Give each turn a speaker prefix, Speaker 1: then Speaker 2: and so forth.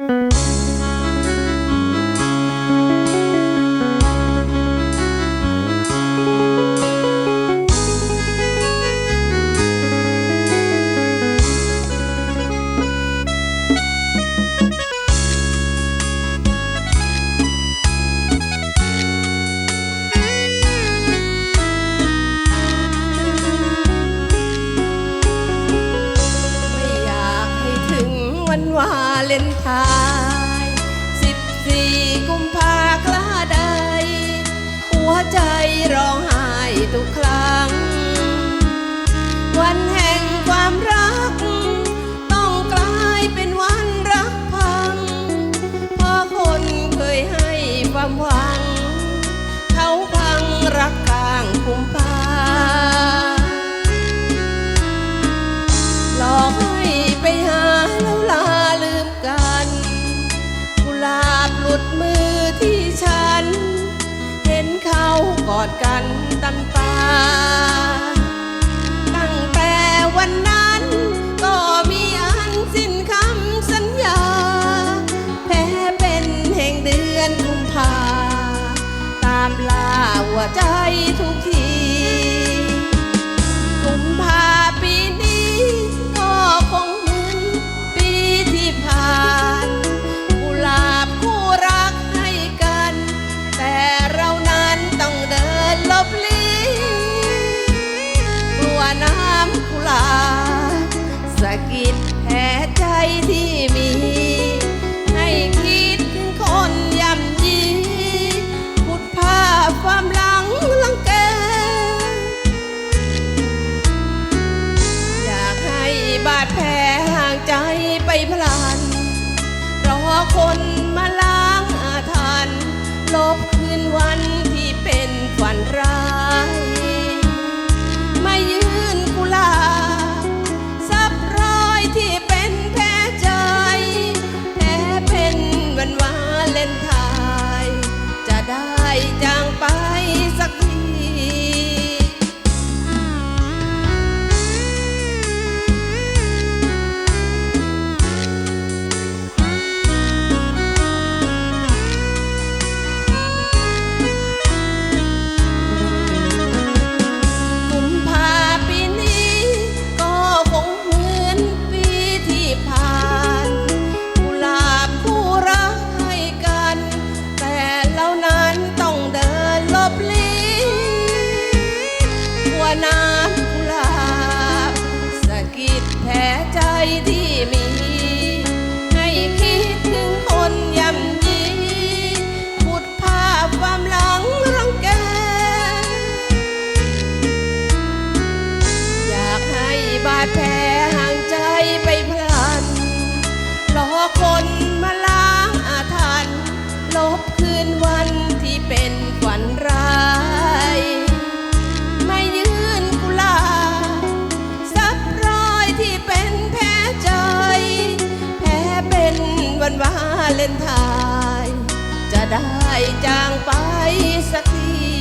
Speaker 1: ไม่ ทุกครั้ง วันแห่งความรัก ต้องกลายเป็นวันรักพัง เพราะคนเคยให้ความหวัง เขาพังรักกลางกุมภาหลอกให้ไปหาแล้วลาลืมกันกุหลาบหลุดมือ กอดกันตันตา ตั้งแต่วันนั้นก็มีอันสิ้นคำสัญญา แพ้เป็นแห่งเดือนกุมภา ตามลาหัวใจทุกที ไปพลันรอคนมาล้างอาถรรพ์ลบคืนวันที่เป็นฝันร้ายมายืนกุลาซับรอยที่เป็นแผลใจแผลเป็นวันวาเลนไทน์จะได้จา น้ำกุหลาบสะกิดแผลใจที่ เลนไทน์จะได้จางไปสักที